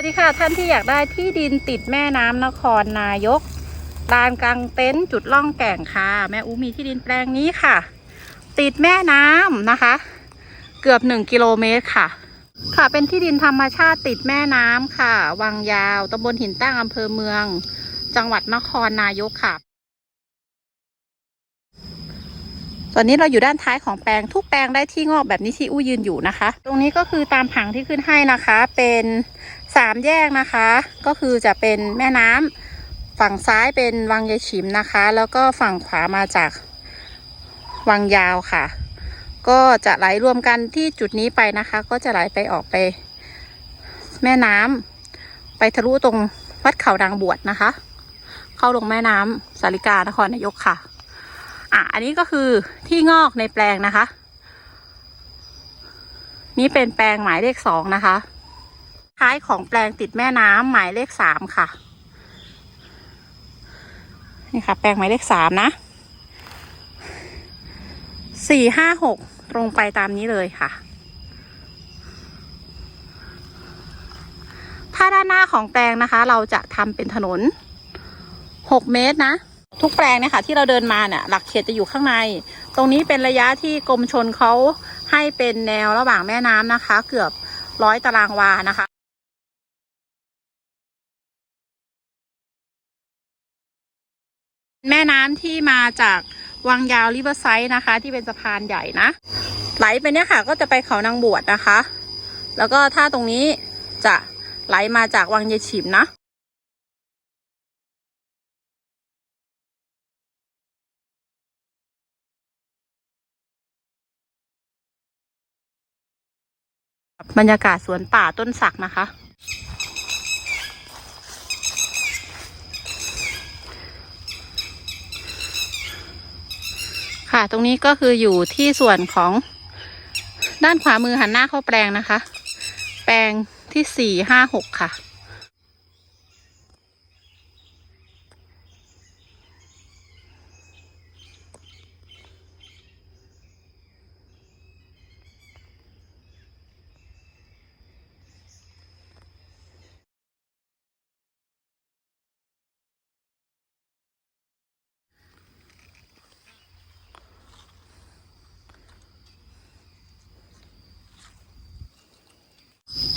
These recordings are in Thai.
วัสดีค่ะท่านที่อยากได้ที่ดินติดแม่น้ำนครนายกลานกลางเต็นท์จุดล่องแก่งค่ะ แม่อูมีที่ดินแปลงนี้ค่ะ ติดแม่น้ำนะคะ เกือบหนึ่งกิโลเมตรค่ะ ค่ะเป็นที่ดินธรรมชาติติดแม่น้ำค่ะ วังยาวตำบลหินตั้งอำเภอเมือง จังหวัดนครนายกค่ะ ตอนนี้เราอยู่ด้านท้ายของแปลงทุกแปลงได้ที่งอกแบบนี้ที่อู้ยืนอยู่นะคะ ตรงนี้ก็คือตามผังที่ขึ้นให้นะคะ เป็นสามแยกนะคะ ก็คือจะเป็นแม่น้ำฝั่งซ้ายเป็นวังยายฉิมนะคะ แล้วก็ฝั่งขวามาจากวังยาวค่ะ ก็จะไหลรวมกันที่จุดนี้ไปนะคะ ก็จะไหลไปออกไป แม่น้ำไปทะลุตรงวัดเขานางบวชนะคะ เข้าลงแม่น้ำสาริกานครนายกค่ะ อะอันนี้ก็คือที่งอกในแปลงนะคะ นี่เป็นแปลงหมายเลขสองนะคะ ท้ายของแปลงติดแม่น้ำหมายเลขสามค่ะ นี่ค่ะ แปลงหมายเลขสามนะสี่ห้าหกตรงไปตามนี้เลยค่ะถ้าด้านหน้าของแปลงนะคะ เราจะทำเป็นถนนหกเมตรนะ ทุกแปลงเนี่ยค่ะที่เราเดินมาเนี่ยหลักเขตจะอยู่ข้างใน ตรงนี้เป็นระยะที่กรมชนเขาให้เป็นแนวระหว่างแม่น้ำนะคะ เกือบร้อยตารางวานะคะแม่น้ำที่มาจากวังยาวริเวอร์ไซด์นะคะ ที่เป็นสะพานใหญ่นะ ไหลไปเนี่ยค่ะก็จะไปเขานางบวชนะคะ แล้วก็ถ้าตรงนี้จะไหลมาจากวังยายฉิมนะ บรรยากาศสวนป่าต้นสักนะคะ ค่ะตรงนี้ก็คืออยู่ที่ส่วนของด้านขวามือหันหน้าเข้าแปลงนะคะ แปลงที่สี่ห้าหกค่ะ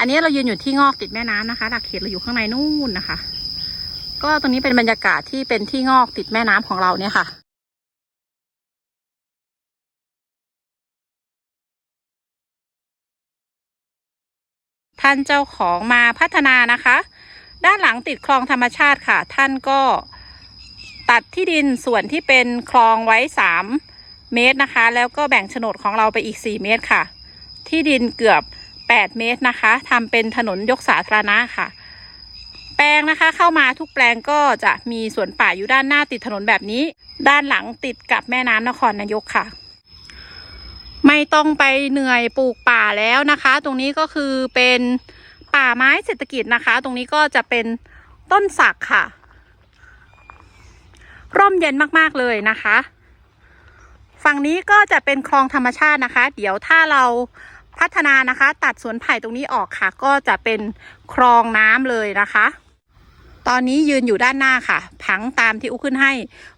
อันนี้เรายืนอยู่ที่งอกติดแม่น้ำนะคะหลักเขตเราอยู่ข้างในนู่นนะคะ ก็ตรงนี้เป็นบรรยากาศที่เป็นที่งอกติดแม่น้ำของเราเนี่ยค่ะท่านเจ้าของมาพัฒนานะคะ ด้านหลังติดคลองธรรมชาติค่ะ ท่านก็ตัดที่ดินส่วนที่เป็นคลองไว้สามเมตรนะคะ แล้วก็แบ่งโฉนดของเราไปอีกสี่เมตรค่ะ ที่ดินเกือบ 8 เมตรนะคะทำเป็นถนนยกสาธารณะค่ะ แปลงนะคะเข้ามาทุกแปลงก็จะมีสวนป่าอยู่ด้านหน้าติดถนนแบบนี้ ด้านหลังติดกับแม่น้ำนครนายกค่ะ ไม่ต้องไปเหนื่อยปลูกป่าแล้วนะคะ ตรงนี้ก็คือเป็นป่าไม้เศรษฐกิจนะคะ ตรงนี้ก็จะเป็นต้นสักค่ะ ร่มเย็นมากๆเลยนะคะ ฝั่งนี้ก็จะเป็นคลองธรรมชาตินะคะ เดี๋ยวถ้าเรา พัฒนานะคะ ตัดสวนไผ่ตรงนี้ออกค่ะ ก็จะเป็นคลองน้ำเลยนะคะ ตอนนี้ยืนอยู่ด้านหน้าค่ะ ผังตามที่อุ้ขึ้นให้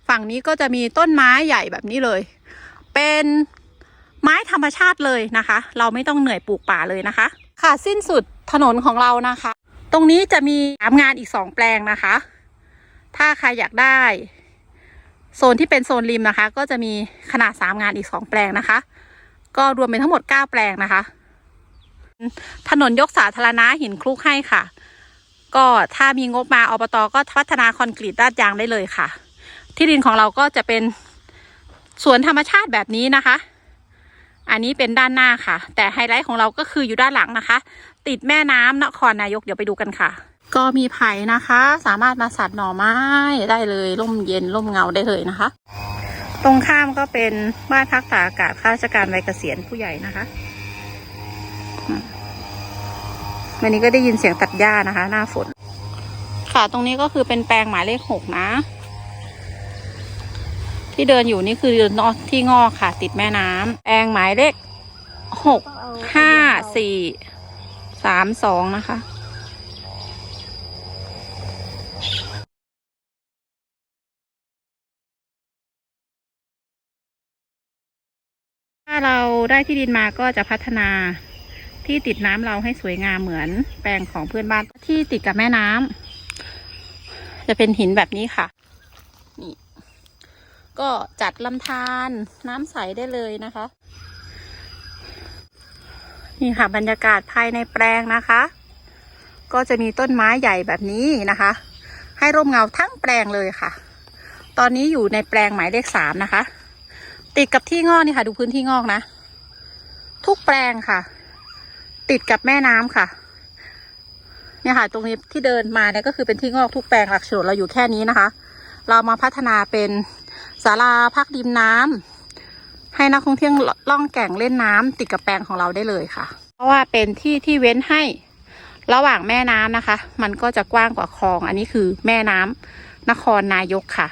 ฝั่งนี้ก็จะมีต้นไม้ใหญ่แบบนี้เลย เป็นไม้ธรรมชาติเลยนะคะ เราไม่ต้องเหนื่อยปลูกป่าเลยนะคะ ค่ะสิ้นสุดถนนของเรานะคะ ตรงนี้จะมีสามงานอีกสองแปลงนะคะ ถ้าใครอยากได้ โซนที่เป็นโซนริมนะคะ ก็จะมีขนาดสามงานอีกสองแปลงนะคะ ก็รวมเป็นทั้งหมด 9 แปลงนะคะ ถนนยกสาธารณะหินคลุกให้ค่ะ ก็ถ้ามีงบมาอบตก็พัฒนาคอนกรีตลาดยางได้เลยค่ะ ที่ดินของเราก็จะเป็นสวนธรรมชาติแบบนี้นะคะ อันนี้เป็นด้านหน้าค่ะ แต่ไฮไลท์ของเราก็คืออยู่ด้านหลังนะคะ ติดแม่น้ำนครนายกเดี๋ยวไปดูกันค่ะ ก็มีไผ่นะคะ สามารถมาสัตว์หน่อไม้ได้เลยร่มเย็นร่มเงาได้เลยนะคะ ตรงข้ามก็เป็นบ้านพักตากอากาศข้าราชการวัยเกษียณผู้ใหญ่นะคะวันนี้ก็ได้ยินเสียงตัดหญ้านะคะ หน้าฝน ค่ะตรงนี้ก็คือเป็นแปลงหมายเลขหกนะ ที่เดินอยู่นี่คือที่งอกค่ะ ติดแม่น้ำแปลงหมายเลขหกห้าสี่สามสองนะคะ เราได้ที่ดินมาก็จะพัฒนาที่ติดน้ำเราให้สวยงามเหมือนแปลงของเพื่อนบ้านที่ติดกับแม่น้ำจะเป็นหินแบบนี้ค่ะ นี่ ก็จัดลำธารน้ำใสได้เลยนะคะ นี่ค่ะบรรยากาศภายในแปลงนะคะ ก็จะมีต้นไม้ใหญ่แบบนี้นะคะ ให้ร่มเงาทั้งแปลงเลยค่ะ ตอนนี้อยู่ในแปลงหมายเลขสามนะคะ ติดกับที่งอกนี่ค่ะ ดูพื้นที่งอกนะ ทุกแปลงค่ะ ติดกับแม่น้ำค่ะ เนี่ยค่ะ ตรงนี้ที่เดินมาเนี่ยก็คือเป็นที่งอกทุกแปลงหลักโฉนเราอยู่แค่นี้นะคะ เรามาพัฒนาเป็นศาลาพักริมน้ำให้นักท่องเที่ยวล่องแก่งเล่นน้ำติดกับแปลงของเราได้เลยค่ะ เพราะว่าเป็นที่ที่เว้นให้ระหว่างแม่น้ำนะคะ มันก็จะกว้างกว่าคลอง อันนี้คือแม่น้ำนครนายกค่ะ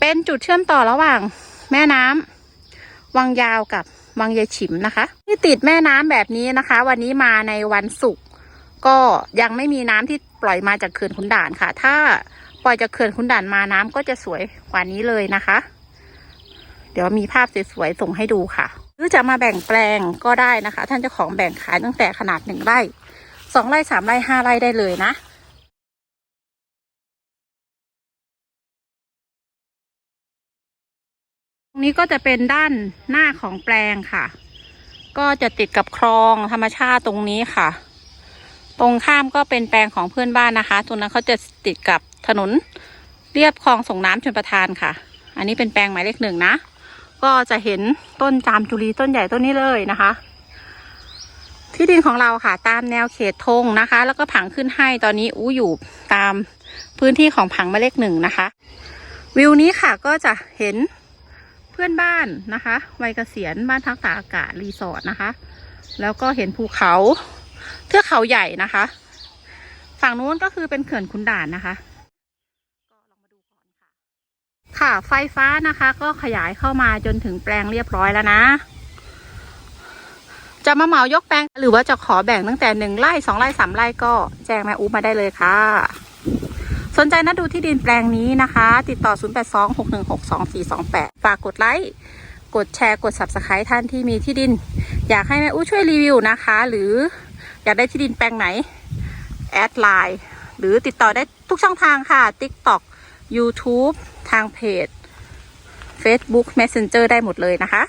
เป็นจุดเชื่อมต่อระหว่าง แม่น้ำวังยาวกับวังยายฉิมนะคะ ที่ติดแม่น้ำแบบนี้นะคะ วันนี้มาในวันศุกร์ก็ยังไม่มีน้ำที่ปล่อยมาจากเขื่อนขุนด่านค่ะ ถ้าปล่อยจากเขื่อนขุนด่านมาน้ำก็จะสวยกว่านี้เลยนะคะ เดี๋ยวมีภาพสวยๆส่งให้ดูค่ะ หรือจะมาแบ่งแปลงก็ได้นะคะ ท่านเจ้าของแบ่งขายตั้งแต่ขนาดหนึ่งไร่สองไร่สามไร่ห้าไร่ได้เลยนะ นี้ก็จะเป็นด้านหน้าของแปลงค่ะ ก็จะติดกับคลองธรรมชาติตรงนี้ค่ะ ตรงข้ามก็เป็นแปลงของเพื่อนบ้านนะคะ ตรงนั้นเขาจะติดกับถนนเรียบคลองส่งน้ำชนประทานค่ะ อันนี้เป็นแปลงหมายเลขหนึ่งนะ ก็จะเห็นต้นจามจุลีต้นใหญ่ต้นนี้เลยนะคะ ที่ดินของเราค่ะ ตามแนวเขตธงนะคะ แล้วก็ผังขึ้นให้ตอนนี้อู้อยู่ตามพื้นที่ของผังหมายเลขหนึ่งนะคะ วิวนี้ค่ะก็จะเห็น เพื่อนบ้านนะคะวัยเกษียณบ้านพักตากอากาศรีสอร์ทนะคะ แล้วก็เห็นภูเขาเทือกเขาใหญ่นะคะ ฝั่งนู้นก็คือเป็นเขื่อนขุนด่านนะคะค่ะค่ะไฟฟ้านะคะ ก็ขยายเข้ามาจนถึงแปลงเรียบร้อยแล้วนะ จะมาเหมายกแปลงหรือว่าจะขอแบ่งตั้งแต่หนึ่งไร่สองไร่สามไร่ก็แจ้งแม่อูมาได้เลยค่ะ สนใจนะดูที่ดินแปลงนี้นะคะ ติดต่อ 0826162428 ฝากกดไลค์กดแชร์กด subscribe ท่านที่มีที่ดิน อยากให้แม่อู้ช่วยรีวิวนะคะ หรืออยากได้ที่ดินแปลงไหน แอดไลน์หรือติดต่อได้ทุกช่องทางค่ะ TikTok YouTube ทางเพจ Facebook Messenger ได้หมดเลยนะคะ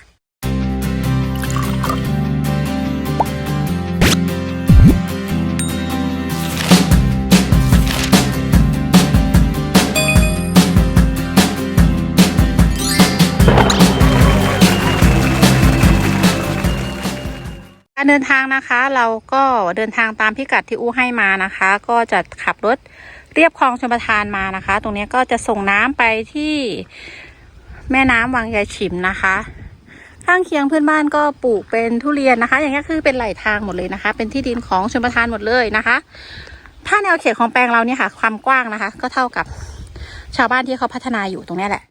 การเดินทางนะคะเราก็เดินทางตามพิกัดที่อู้ให้มานะคะ ก็จะขับรถเรียบคลองชลประทานมานะคะ ตรงนี้ก็จะส่งน้ำไปที่แม่น้ำวังยายฉิมนะคะ ข้างเคียงเพื่อนบ้านก็ปลูกเป็นทุเรียนนะคะ อย่างนี้คือเป็นไหลทางหมดเลยนะคะ เป็นที่ดินของชลประทานหมดเลยนะคะ ถ้าแนวเขตของแปลงเราเนี่ยค่ะ ความกว้างนะคะ ก็เท่ากับชาวบ้านที่เขาพัฒนาอยู่ตรงนี้แหละ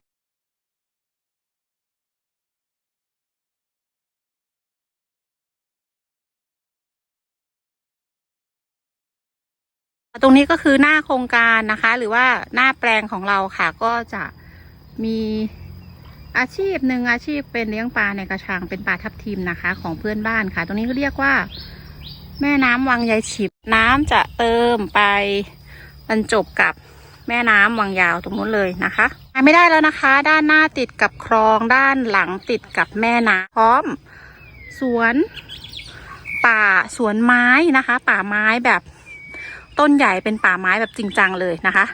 ตรงนี้ก็คือหน้าโครงการนะคะ หรือว่าหน้าแปลงของเราค่ะ ก็จะมีอาชีพหนึ่งอาชีพเป็นเลี้ยงปลาในกระชังเป็นปลาทับทิมนะคะ ของเพื่อนบ้านค่ะ ตรงนี้ก็เรียกว่า แม่น้ำวังยายฉิบ น้ำจะเติมไปบรรจบกับแม่น้ำวังยาวตรงนู้นเลยนะคะไปไม่ได้แล้วนะคะ ด้านหน้าติดกับคลองด้านหลังติดกับแม่น้ำพร้อม สวน ป่าสวนไม้นะคะ ป่าไม้แบบ ต้นใหญ่เป็นป่าไม้แบบจริงจังเลยนะคะ